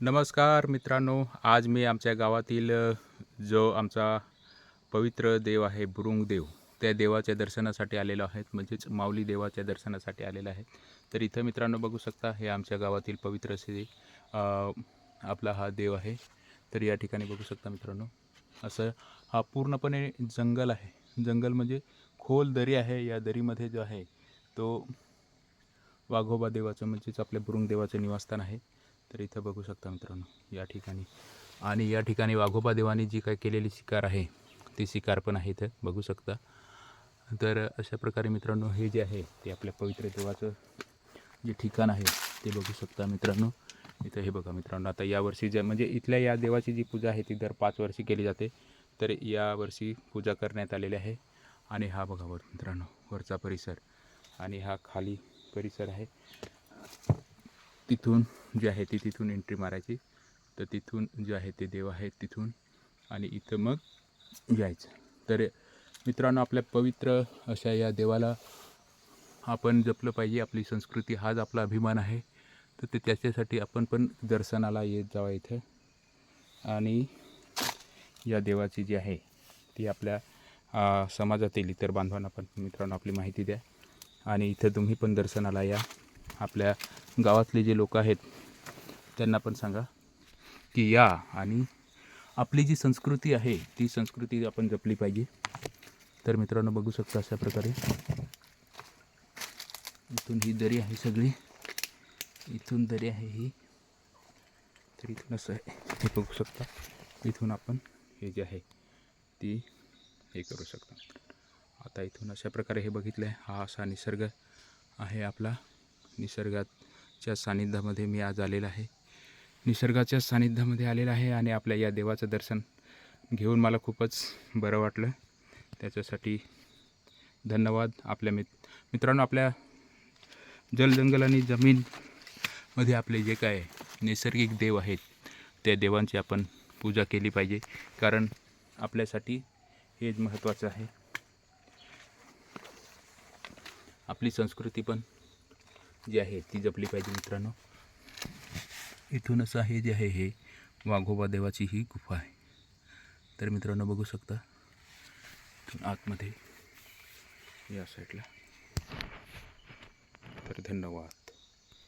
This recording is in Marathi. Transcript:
नमस्कार मित्रांनो आज मी आमच्या गावातील जो आमचा पवित्र देव आहे बुरुंगदेव त्या देवाच्या दर्शनासाठी आलेलो आहेत म्हणजेच माऊली देवाच्या दर्शनासाठी आलेलं आहे तर इथं मित्रांनो बघू शकता हे आमच्या गावातील पवित्र असे आपला हा देव आहे. तर या ठिकाणी बघू शकता मित्रांनो असं हा पूर्णपणे जंगल आहे. जंगल म्हणजे खोल दरी आहे या दरीमध्ये जो आहे तो वाघोबा देवाचं म्हणजेच आपल्या बुरुंग देवाचं निवासस्थान आहे. तर इथं बघू शकता मित्रांनो या ठिकाणी. आणि या ठिकाणी वाघोबा देवाने जी काय केलेली शिकार आहे ती शिकार पण आहे इथं बघू शकता. तर अशा प्रकारे मित्रांनो हे जे आहे ते आपल्या पवित्र देवाचं जे ठिकाण आहे ते बघू शकता मित्रांनो. इथं हे बघा मित्रांनो आता यावर्षी जे म्हणजे इथल्या या देवाची जी पूजा आहे ती दर पाच वर्षी केली जाते. तर यावर्षी पूजा करण्यात आलेली आहे. आणि हा बघा वर मित्रांनो वरचा परिसर. आणि हा खाली परिसर आहे. तिथून जे आहे ती तिथून एंट्री मारायची. तर तिथून जे आहे ते देव आहेत तिथून. आणि इथं मग यायचं. तर मित्रांनो आपल्या पवित्र अशा या देवाला आपण जपलं पाहिजे. आपली संस्कृती हाच आपला अभिमान आहे. तर ते त्याच्यासाठी आपण पण दर्शनाला येत जावा इथं. आणि या देवाची जी आहे ती आपल्या समाजातील इतर बांधवांना पण मित्रांनो आपली माहिती द्या. आणि इथं तुम्ही पण दर्शनाला या. आपल्या गावातले जे लोक आहेत त्यांना पण सांगा की या आणि आपली जी संस्कृती आहे ती संस्कृती आपण जपली पाहिजे. तर मित्रांनो बघू शकता अशा प्रकारे. इथून ही दरी आहे सगळी. इथून दरी आहे ही. तर इथून असं आहे. हे बघू शकता. इथून आपण हे जे आहे ती हे करू शकता. आता इथून अशा प्रकारे हे बघितलं आहे हा असा निसर्ग आहे आपला. निसर्गात च्या सानिध्यामध्ये मी आज आलेला आहे. निसर्गाच्या सानिध्यामध्ये आलेला आहे आणि आपल्या या देवाचं दर्शन घेऊन मला खूपच बरं वाटलं. त्याच्यासाठी धन्यवाद आपल्या मित मित्रांनो आपल्या जलजंगल आणि जमीनमध्ये आपले जे काय नैसर्गिक देव आहेत त्या देवांची आपण पूजा केली पाहिजे. कारण आपल्यासाठी हेच महत्त्वाचं आहे. आपली संस्कृती पण जी आहे ती जपली पाहिजे मित्रांनो. इथूनच आहे जे आहे हे वाघोबा देवाची ही गुफा आहे. तर मित्रांनो बघू शकता इथून आतमध्ये या साईडला तर धन्यवाद.